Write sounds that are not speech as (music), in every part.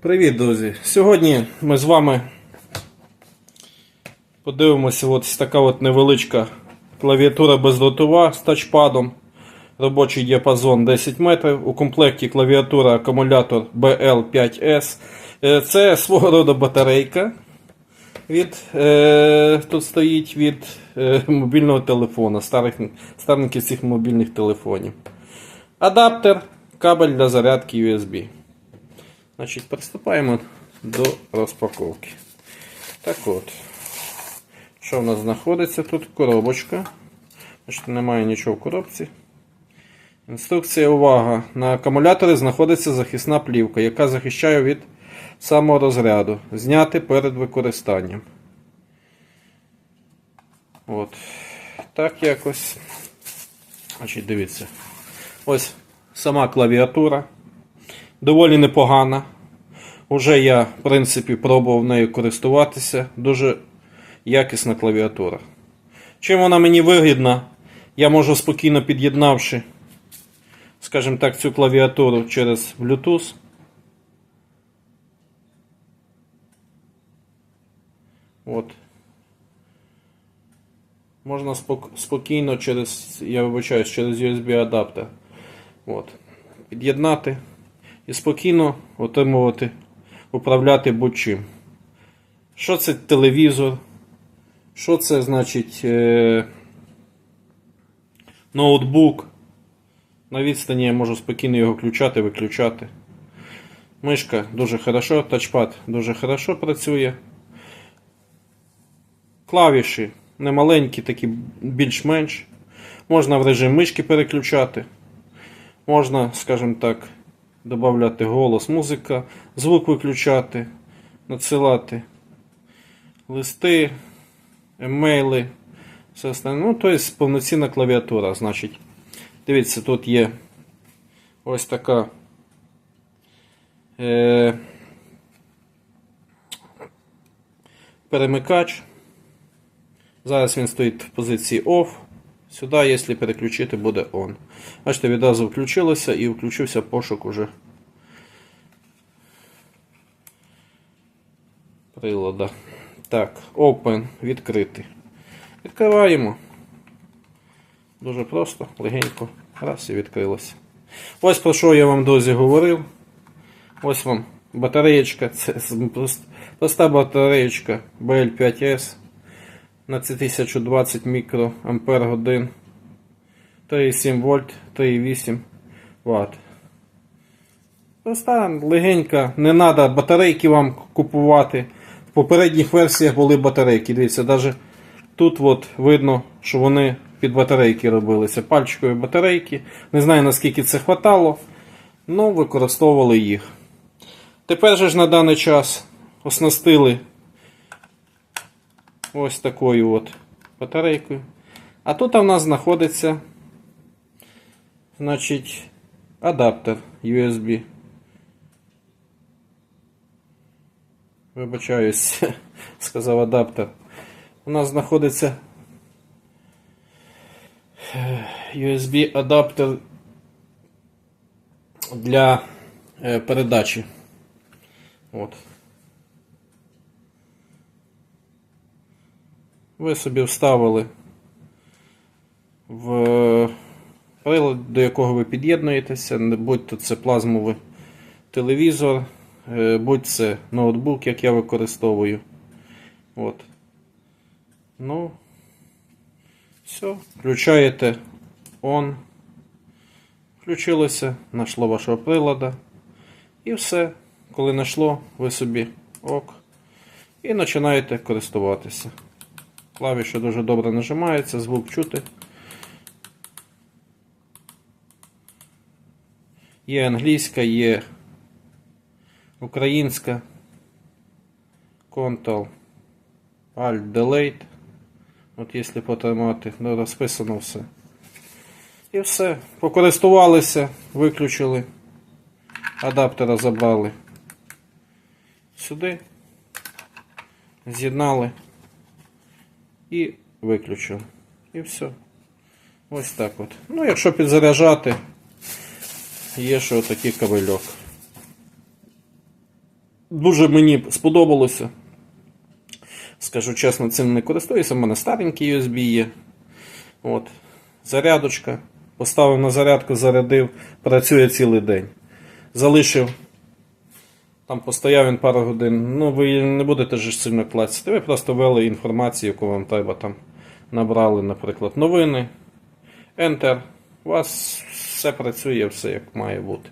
Привіт, друзі! Сьогодні ми з вами подивимося ось така от невеличка клавіатура бездротова з тачпадом. Робочий діапазон 10 метрів. У комплекті клавіатура акумулятор BL5S. Е, Це свого роду батарейка. Від, е, тут стоїть від е, мобільного телефона, старих, стареньких цих мобільних телефонів. Адаптер, кабель для зарядки USB. Значить, приступаємо до розпаковки. Так от, що в нас знаходиться тут? Коробочка. Значить, немає нічого в коробці. Інструкція, увага. На акумуляторі знаходиться захисна плівка, яка захищає від саморозряду. Зняти перед використанням. От. Так якось. Значить, дивіться. Ось сама клавіатура доволі непогана. Уже я, в принципі, пробував нею користуватися. Дуже якісна клавіатура. Чим вона мені вигідна, я можу спокійно під'єднавши, скажімо так, цю клавіатуру через Bluetooth. От. Можна спок- спокійно через, я вибачаюсь, через USB адаптер. От. Під'єднати і спокійно отримувати, управляти будь-чим. Що це телевізор? Що це значить е- ноутбук? На відстані я можу спокійно його включати, виключати. Мишка дуже хорошо, тачпад дуже хорошо працює. Клавіші немаленькі, такі більш-менш. Можна в режим мишки переключати. Можна, скажімо так, додати голос, музика, звук виключати, надсилати листи, емейли, все остальне. Ну, тобто повноцінна клавіатура. Значить, дивіться, тут є ось така. Е, перемикач. Зараз він стоїть в позиції OFF. Сюди, якщо переключити, буде ON. Бачите, відразу включилося і включився пошук уже прилада. Так, Open, відкрити. Відкриваємо. Дуже просто, легенько. Раз і відкрилося. Ось про що я вам, друзі, говорив. Ось вам батареєчка. Це проста батареєчка BL5S на ці 1020 мікроампер годин. 3,7 вольт, 3,8 Вт. Проста, легенька, не треба батарейки вам купувати. В попередніх версіях були батарейки. Дивіться, навіть тут от видно, що вони під батарейки робилися. Пальчикові батарейки. Не знаю наскільки це хватало, але використовували їх. Тепер же ж на даний час оснастили ось такою от батарейкою. А тут у нас знаходиться значить, адаптер USB. Вибачаюсь, (laughs) сказав адаптер. У нас знаходиться е, USB адаптер для е, передачі. От. Ви собі вставили в прилад, до якого ви під'єднуєтеся, будь то це плазмовий телевізор, е, будь це ноутбук, як я використовую. От. Ну, все, включаєте on. Включилося, знайшло вашого прилада. І все. Коли знайшло, ви собі ок. І починаєте користуватися. Клавіші дуже добре нажимаються, звук чути. Є англійська, є українська. Ctrl Alt Delete. От якщо потримати, ну, розписано все. І все. Покористувалися, виключили. Адаптера забрали сюди. З'єднали і виключив. І все. Ось так от. Ну, якщо підзаряджати, є ще отакий кабельок. Дуже мені сподобалося. Скажу чесно, цим не користуюся. У мене старенький USB є. От. Зарядочка. Поставив на зарядку, зарядив, працює цілий день. Залишив. Там постояв він пару годин. Ну, ви не будете ж сильно клацати. Ви просто ввели інформацію, яку вам треба там набрали, наприклад, новини. Enter. У вас все працює, все як має бути.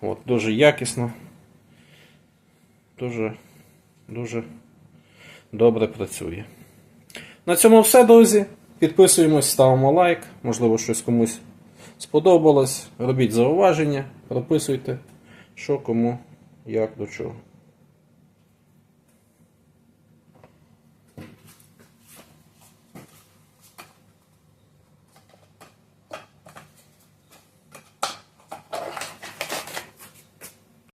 От, дуже якісно. Дуже, дуже добре працює. На цьому все, друзі. Підписуємось, ставимо лайк. Можливо, щось комусь сподобалось. Робіть зауваження, прописуйте, що кому, як до чого.